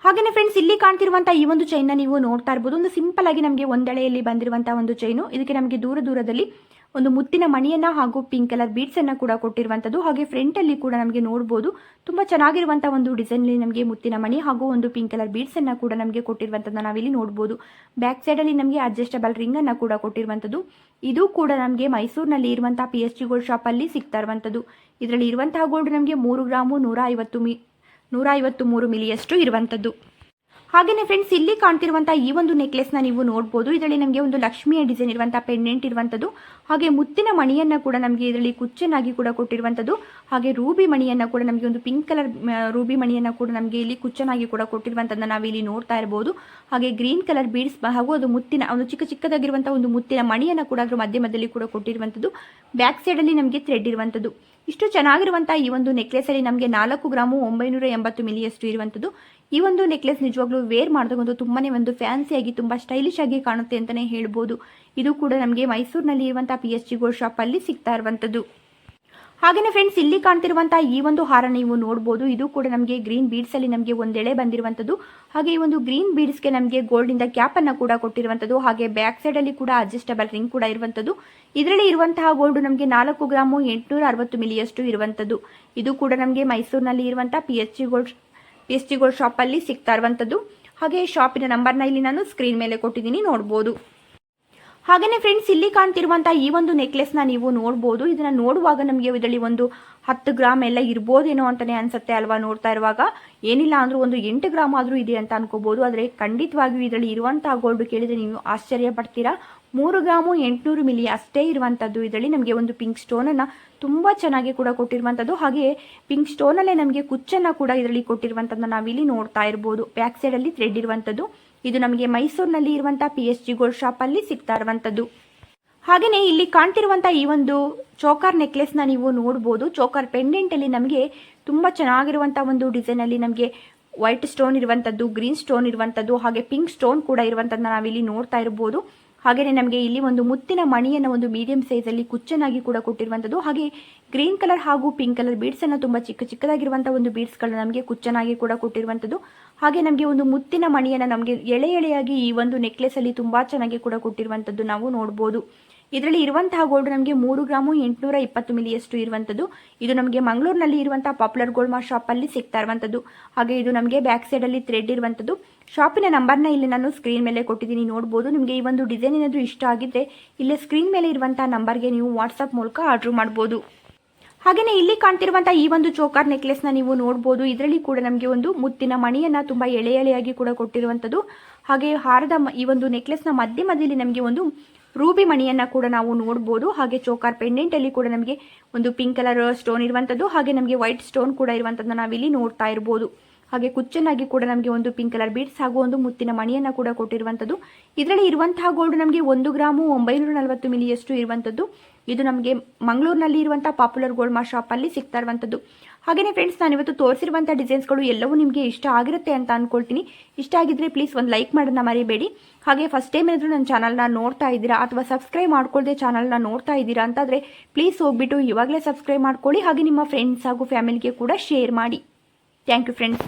[SPEAKER 1] ಹಾಗೆಯೇ ಫ್ರೆಂಡ್ಸ್ ಇಲ್ಲಿ ಕಾಣ್ತಿರುವಂಥ ಈ ಒಂದು ಚೈನ್ನ ನೀವು ನೋಡ್ತಾ ಇರ್ಬೋದು. ಒಂದು ಸಿಂಪಲ್ ಆಗಿ ನಮಗೆ ಒಂದೆಳೆಯಲ್ಲಿ ಬಂದಿರುವಂತಹ ಒಂದು ಚೈನು ಇದಕ್ಕೆ ನಮಗೆ ದೂರ ದೂರದಲ್ಲಿ ಒಂದು ಮುತ್ತಿನ ಮಣಿಯನ್ನ ಹಾಗೂ ಪಿಂಕ್ ಕಲರ್ ಬೀಡ್ಸ್ ಅನ್ನ ಕೂಡ ಕೊಟ್ಟಿರುವಂತದ್ದು. ಹಾಗೆ ಫ್ರಂಟ್ ಅಲ್ಲಿ ಕೂಡ ನಮಗೆ ನೋಡಬಹುದು ತುಂಬಾ ಚೆನ್ನಾಗಿರುವಂತಹ ಒಂದು ಡಿಸೈನ್ ಅಲ್ಲಿ ನಮಗೆ ಮುತ್ತಿನ ಮಣಿ ಹಾಗೂ ಒಂದು ಪಿಂಕ್ ಕಲರ್ ಬೀಡ್ಸ್ ಅನ್ನ ಕೂಡ ನಮಗೆ ಕೊಟ್ಟಿರುವಂತದ್ದನ್ನ ನಾವಿಲ್ಲಿ ನೋಡಬಹುದು ಬ್ಯಾಕ್ ಸೈಡ್ ಅಲ್ಲಿ ನಮಗೆ ಅಡ್ಜಸ್ಟಬಲ್ ರಿಂಗ್ ಅನ್ನ ಕೂಡ ಕೊಟ್ಟಿರುವಂತದ್ದು. ಇದು ಕೂಡ ನಮಗೆ ಮೈಸೂರಿನಲ್ಲಿ ಇರುವಂತಹ P S G gold shop ಅಲ್ಲಿ ಸಿಗ್ತಾ ಇರುವಂತದ್ದು. ಇದರಲ್ಲಿ ಇರುವಂತಹ ಗೋಲ್ಡ್ ನಮಗೆ ಮೂರು ಗ್ರಾಮು ನೂರ ಐವತ್ತು ಮಿ ನೂರ ಐವತ್ತು ಮೂರು ಮಿಲಿಯಷ್ಟು ಇರುವಂಥದ್ದು ಹಾಗೆಯೇ ಫ್ರೆಂಡ್ಸ್ ಇಲ್ಲಿ ಕಾಣ್ತಿರುವಂತಹ ಈ ಒಂದು ನೆಕ್ಲೆಸ್ನ ನೀವು ನೋಡಬಹುದು ಇದರಲ್ಲಿ ನಮಗೆ ಒಂದು ಲಕ್ಷ್ಮಿಯ ಡಿಸೈನ್ ಇರುವಂತಹ ಪೆಂಡೆಂಟ್ ಇರುವಂತದ್ದು, ಹಾಗೆ ಮುತ್ತಿನ ಮಣಿಯನ್ನ ಕೂಡ ನಮಗೆ ಇದರಲ್ಲಿ ಕುಚ್ಚನಾಗಿ ಕೂಡ ಕೊಟ್ಟಿರುವಂತದ್ದು, ಹಾಗೆ ರೂಬಿ ಮಣಿಯನ್ನ ಕೂಡ ನಮಗೆ ಒಂದು ಪಿಂಕ್ ಕಲರ್ ರೂಬಿ ಮಣಿಯನ್ನು ಕೂಡ ನಮಗೆ ಇಲ್ಲಿ ಕುಚ್ಚನಾಗಿ ಕೂಡ ಕೊಟ್ಟಿರುವಂತದ್ದನ್ನ ನಾವು ಇಲ್ಲಿ ನೋಡ್ತಾ ಇರಬಹುದು ಹಾಗೆ ಗ್ರೀನ್ ಕಲರ್ ಬೀಡ್ಸ್ ಹಾಗೂ ಅದು ಮುತ್ತಿನ, ಒಂದು ಚಿಕ್ಕ ಚಿಕ್ಕದಾಗಿರುವಂತಹ ಒಂದು ಮುತ್ತಿನ ಮಣಿಯನ್ನ ಕೂಡ ಅದ್ರ ಮಧ್ಯ ಮಧ್ಯದಲ್ಲಿ ಕೂಡ ಕೊಟ್ಟಿರುವಂತದ್ದು. ಬ್ಯಾಕ್ ಸೈಡ್ ಅಲ್ಲಿ ನಮಗೆ ಥ್ರೆಡ್ ಇರುವಂಥದ್ದು ಇಷ್ಟು ಚೆನ್ನಾಗಿರುವಂತಹ ಈ ಒಂದು ನೆಕ್ಲೆಸಲ್ಲಿ ನಮಗೆ ನಾಲ್ಕು ಗ್ರಾಮು ಒಂಬೈನೂರ ಎಂಬತ್ತು ಮಿಲಿಯಷ್ಟು ಇರುವಂಥದ್ದು. ಈ ಒಂದು ನೆಕ್ಲೆಸ್ ನಿಜವಾಗ್ಲೂ ವೇರ್ ಮಾಡಿದಾಗಂತೂ ತುಂಬಾನೇ ಒಂದು ಫ್ಯಾನ್ಸಿ ಆಗಿ, ತುಂಬಾ ಸ್ಟೈಲಿಶ್ ಆಗಿ ಕಾಣುತ್ತೆ ಅಂತಾನೆ ಹೇಳ್ಬೋದು. ಇದು ಕೂಡ ನಮಗೆ ಮೈಸೂರಿನಲ್ಲಿ ಇರುವಂತಹ ಪಿ ಎಸ್ ಜಿ ಗೋಲ್ಡ್ ಅಲ್ಲಿ ಸಿಗ್ತಾ ಇರುವಂಥದ್ದು. ಹಾಗೆಯೇ ಫ್ರೆಂಡ್ಸ್ ಇಲ್ಲಿ ಕಾಣ್ತಿರುವಂತಹ ಈ ಒಂದು ಹಾರ ನೀವು ನೋಡಬಹುದು ಇದು ಕೂಡ ನಮಗೆ ಗ್ರೀನ್ ಬೀಡ್ಸ್ ಅಲ್ಲಿ ನಮಗೆ ಒಂದೆಳೆ ಬಂದಿರುವಂತದ್ದು. ಹಾಗೆ ಈ ಒಂದು ಗ್ರೀನ್ ಬೀಡ್ಸ್ಗೆ ನಮಗೆ ಗೋಲ್ಡ್ ಇಂದ ಕ್ಯಾಪ್ ಅನ್ನ ಕೂಡ ಕೊಟ್ಟಿರುವಂತದ್ದು. ಹಾಗೆ ಬ್ಯಾಕ್ ಸೈಡ್ ಅಲ್ಲಿ ಕೂಡ ಅಡ್ಜಸ್ಟಬಲ್ ರಿಂಗ್ ಕೂಡ ಇರುವಂತದ್ದು. ಇದರಲ್ಲಿ ಇರುವಂತಹ ಗೋಲ್ಡ್ ನಮಗೆ ನಾಲ್ಕು ಗ್ರಾಮು ಎಂಟುನೂರ ಅರವತ್ತು ಮಿಲಿಯಷ್ಟು ಇರುವಂತದ್ದು. ಇದು ಕೂಡ ನಮಗೆ ಮೈಸೂರಿನಲ್ಲಿ ಇರುವಂತಹ P H G gold P H G gold shop ಅಲ್ಲಿ ಸಿಗ್ತಾ ಇರುವಂತದ್ದು. ಹಾಗೆ ಶಾಪಿನ ನಂಬರ್ನ ಇಲ್ಲಿ ನಾನು ಸ್ಕ್ರೀನ್ ಮೇಲೆ ಕೊಟ್ಟಿದ್ದೀನಿ, ನೋಡ್ಬೋದು. ಹಾಗೆಯೇ ಫ್ರೆಂಡ್ಸ್ ಇಲ್ಲಿ ಕಾಣ್ತಿರುವಂಥ ಈ ಒಂದು ನೆಕ್ಲೆಸ್ನ ನೀವು ನೋಡ್ಬೋದು. ಇದನ್ನ ನೋಡುವಾಗ ನಮಗೆ ಇದರಲ್ಲಿ ಒಂದು ಹತ್ತು ಗ್ರಾಮ್ ಎಲ್ಲ ಇರ್ಬೋದೇನೋ ಅಂತಾನೆ ಅನ್ಸುತ್ತೆ ಅಲ್ವಾ ನೋಡ್ತಾ ಇರುವಾಗ? ಏನಿಲ್ಲ ಅಂದ್ರೂ ಒಂದು ಎಂಟು ಗ್ರಾಮ್ ಆದ್ರೂ ಇದೆ ಅಂತ ಅನ್ಕೋಬಹುದು ಆದರೆ ಖಂಡಿತವಾಗಿಯೂ ಇದರಲ್ಲಿ ಇರುವಂತಹ ಗೋಲ್ಡ್ ಕೇಳಿದ್ರೆ ನೀವು ಆಶ್ಚರ್ಯ ಪಡ್ತೀರಾ ಮೂರು ಗ್ರಾಮು ಎಂಟುನೂರು ಮಿಲಿ ಅಷ್ಟೇ ಇರುವಂಥದ್ದು ಇದರಲ್ಲಿ ನಮಗೆ ಒಂದು ಪಿಂಕ್ ಸ್ಟೋನನ್ನು ತುಂಬ ಚೆನ್ನಾಗಿ ಕೂಡ ಕೊಟ್ಟಿರುವಂಥದ್ದು ಹಾಗೆ ಪಿಂಕ್ ಸ್ಟೋನಲ್ಲೇ ನಮಗೆ ಕುಚ್ಚನ್ನು ಕೂಡ ಇದರಲ್ಲಿ ಕೊಟ್ಟಿರುವಂಥದ್ದನ್ನ ನಾವಿಲ್ಲಿ ನೋಡ್ತಾ ಇರ್ಬೋದು. ಬ್ಯಾಕ್ ಸೈಡಲ್ಲಿ ಥ್ರೆಡ್ ಇರುವಂಥದ್ದು ಇದು ನಮಗೆ ಮೈಸೂರಿನಲ್ಲಿ ಇರುವಂತಹ ಪಿ ಎಸ್ ಜಿ ಗೋಲ್ಡ್ ಶಾಪಲ್ಲಿ ಸಿಗ್ತಾ ಇರುವಂಥದ್ದು ಹಾಗೆಯೇ ಇಲ್ಲಿ ಕಾಣ್ತಿರುವಂತಹ ಈ ಒಂದು ಚೌಕಾರ್ ನೆಕ್ಲೆಸ್ನ ನೀವು ನೋಡ್ಬೋದು. ಪೆಂಡೆಂಟ್ ಅಲ್ಲಿ ನಮಗೆ ತುಂಬಾ ಚೆನ್ನಾಗಿರುವಂತ ಒಂದು ಡಿಸೈನ್ ಅಲ್ಲಿ ನಮಗೆ ವೈಟ್ ಸ್ಟೋನ್ ಇರುವಂತದ್ದು ಗ್ರೀನ್ ಸ್ಟೋನ್ ಇರುವಂತದ್ದು, ಹಾಗೆ ಪಿಂಕ್ ಸ್ಟೋನ್ ಕೂಡ ಇರುವಂಥದ್ದನ್ನ ನಾವಿಲ್ಲಿ ನೋಡ್ತಾ ಇರಬಹುದು ಹಾಗೆಯೇ ನಮಗೆ ಇಲ್ಲಿ ಒಂದು ಮುತ್ತಿನ ಮಣಿಯನ್ನ ಒಂದು ಮೀಡಿಯಂ ಸೈಜ್ ಅಲ್ಲಿ ಕುಚ್ಚನಾಗಿ ಕೂಡ ಕೊಟ್ಟಿರುವಂತದ್ದು. ಹಾಗೆ ಗ್ರೀನ್ ಕಲರ್ ಹಾಗೂ ಪಿಂಕ್ ಕಲರ್ ಬೀಡ್ಸನ್ನು ತುಂಬಾ ಚಿಕ್ಕ ಚಿಕ್ಕದಾಗಿರುವಂತಹ ಒಂದು ಬೀಡ್ಸ್ಗಳನ್ನ ನಮಗೆ ಕುಚ್ಚನಾಗಿ ಕೂಡ ಕೊಟ್ಟಿರುವಂಥದ್ದು ಹಾಗೆ ನಮಗೆ ಒಂದು ಮುತ್ತಿನ ಮಣಿಯನ್ನು ನಮಗೆ ಎಳೆ ಎಳೆಯಾಗಿ ಈ ಒಂದು ನೆಕ್ಲೆಸಲ್ಲಿ ತುಂಬ ಚೆನ್ನಾಗಿ ಕೂಡ ಕೊಟ್ಟಿರುವಂಥದ್ದು ನಾವು ನೋಡ್ಬೋದು. ಇದರಲ್ಲಿ ಇರುವಂತಹ ಗೋಲ್ಡ್ ನಮಗೆ ಮೂರು ಗ್ರಾಮು ಎಂಟುನೂರ ಇಪ್ಪತ್ತು ಮಿಲಿಯಷ್ಟು ಇರುವಂಥದ್ದು ಇದು ನಮಗೆ ಮಂಗಳೂರಿನಲ್ಲಿ ಇರುವಂತಹ ಪಾಪ್ಯುಲರ್ ಗೋಲ್ಡ್ ಮಾರ್ ಶಾಪಲ್ಲಿ ಸಿಗ್ತಾ ಇರುವಂಥದ್ದು ಹಾಗೆ ಇದು ನಮಗೆ ಬ್ಯಾಕ್ ಸೈಡಲ್ಲಿ ಥ್ರೆಡ್ ಇರುವಂಥದ್ದು ಶಾಪಿನ ನಂಬರ್ನ ಇಲ್ಲಿ ನಾನು ಸ್ಕ್ರೀನ್ ಮೇಲೆ ಕೊಟ್ಟಿದ್ದೀನಿ, ನೋಡ್ಬೋದು. ನಿಮಗೆ ಈ ಒಂದು ಡಿಸೈನ್ ಏನಾದರೂ ಇಷ್ಟ ಆಗಿದ್ದರೆ ಇಲ್ಲೇ ಸ್ಕ್ರೀನ್ ಮೇಲೆ ಇರುವಂತಹ ನಂಬರ್ಗೆ ನೀವು ವಾಟ್ಸಪ್ ಮೂಲಕ ಆರ್ಡ್ರ್ ಮಾಡ್ಬೋದು. ಹಾಗೆಯೇ ಇಲ್ಲಿ ಕಾಣ್ತಿರುವಂತಹ ಈ ಒಂದು ಚೋಕಾರ್ ನೆಕ್ಲೆಸ್ನ ನೀವು ನೋಡಬಹುದು ಇದರಲ್ಲಿ ಕೂಡ ನಮಗೆ ಒಂದು ಮುತ್ತಿನ ಮಣಿಯನ್ನ ತುಂಬಾ ಎಳೆ ಎಳೆಯಾಗಿ ಕೂಡ ಕೊಟ್ಟಿರುವಂತದ್ದು. ಹಾಗೆ ಹಾರದ ಈ ಒಂದು ನೆಕ್ಲೆಸ್ನ ಮಧ್ಯ ಮಧ್ಯದಲ್ಲಿ ನಮಗೆ ಒಂದು ರೂಬಿ ಮಣಿಯನ್ನ ಕೂಡ ನಾವು ನೋಡಬಹುದು ಹಾಗೆ ಚೋಕಾರ್ ಪೆಂಡೆಂಟಲ್ಲಿ ಕೂಡ ನಮಗೆ ಒಂದು ಪಿಂಕ್ ಕಲರ್ ಸ್ಟೋನ್ ಇರುವಂತದ್ದು. ಹಾಗೆ ನಮಗೆ ವೈಟ್ ಸ್ಟೋನ್ ಕೂಡ ಇರುವಂತದ್ದು ನಾವಿಲ್ಲಿ ನೋಡ್ತಾ ಇರ್ಬೋದು. ಹಾಗೆ ಕುಚ್ಚನಾಗಿ ಕೂಡ ನಮಗೆ ಒಂದು ಪಿಂಕ್ ಕಲರ್ ಬೀಡ್ಸ್ ಹಾಗೂ ಒಂದು ಮುತ್ತಿನ ಮಣಿಯನ್ನು ಕೂಡ ಕೊಟ್ಟಿರುವಂಥದ್ದು ಇದರಲ್ಲಿ ಇರುವಂತಹ ಗೋಲ್ಡ್ ನಮಗೆ ಒಂದು ಗ್ರಾಮು ಒಂಬೈನೂರ ನಲವತ್ತು ಮಿಲಿಯಷ್ಟು ಇರುವಂಥದ್ದು ಇದು ನಮಗೆ ಮಂಗಳೂರಿನಲ್ಲಿ ಇರುವಂಥ ಪಾಪ್ಯುಲರ್ ಗೋಲ್ಡ್ ಮಾರ್ ಶಾಪಲ್ಲಿ ಸಿಗ್ತಾ ಇರುವಂಥದ್ದು ಹಾಗೆಯೇ ಫ್ರೆಂಡ್ಸ್ ನಾನು ಇವತ್ತು ತೋರಿಸಿರುವಂಥ ಡಿಸೈನ್ಸ್ಗಳು ಎಲ್ಲವೂ ನಿಮಗೆ ಇಷ್ಟ ಆಗಿರುತ್ತೆ ಅಂತ ಅಂದ್ಕೊಳ್ತೀನಿ ಇಷ್ಟ ಆಗಿದ್ರೆ ಪ್ಲೀಸ್ ಒಂದು ಲೈಕ್ ಮಾಡೋದನ್ನ ಮರಿಬೇಡಿ. ಹಾಗೆ ಫಸ್ಟ್ ಟೈಮ್ ಏನಾದರೂ ನನ್ನ ಚಾನಲ್ನ ನೋಡ್ತಾ ಇದ್ದೀರಾ ಅಥವಾ ಸಬ್ಸ್ಕ್ರೈಬ್ ಮಾಡ್ಕೊಳ್ಳದೆ ಚಾನಲ್ನ ನೋಡ್ತಾ ಇದ್ದೀರಾ ಅಂತಾದರೆ ಪ್ಲೀಸ್ ಹೋಗ್ಬಿಟ್ಟು ಇವಾಗಲೇ ಸಬ್ಸ್ಕ್ರೈಬ್ ಮಾಡ್ಕೊಳ್ಳಿ. ಹಾಗೆ ನಿಮ್ಮ ಫ್ರೆಂಡ್ಸ್ ಹಾಗೂ ಫ್ಯಾಮಿಲಿಗೆ ಕೂಡ ಶೇರ್ ಮಾಡಿ. Thank you friends.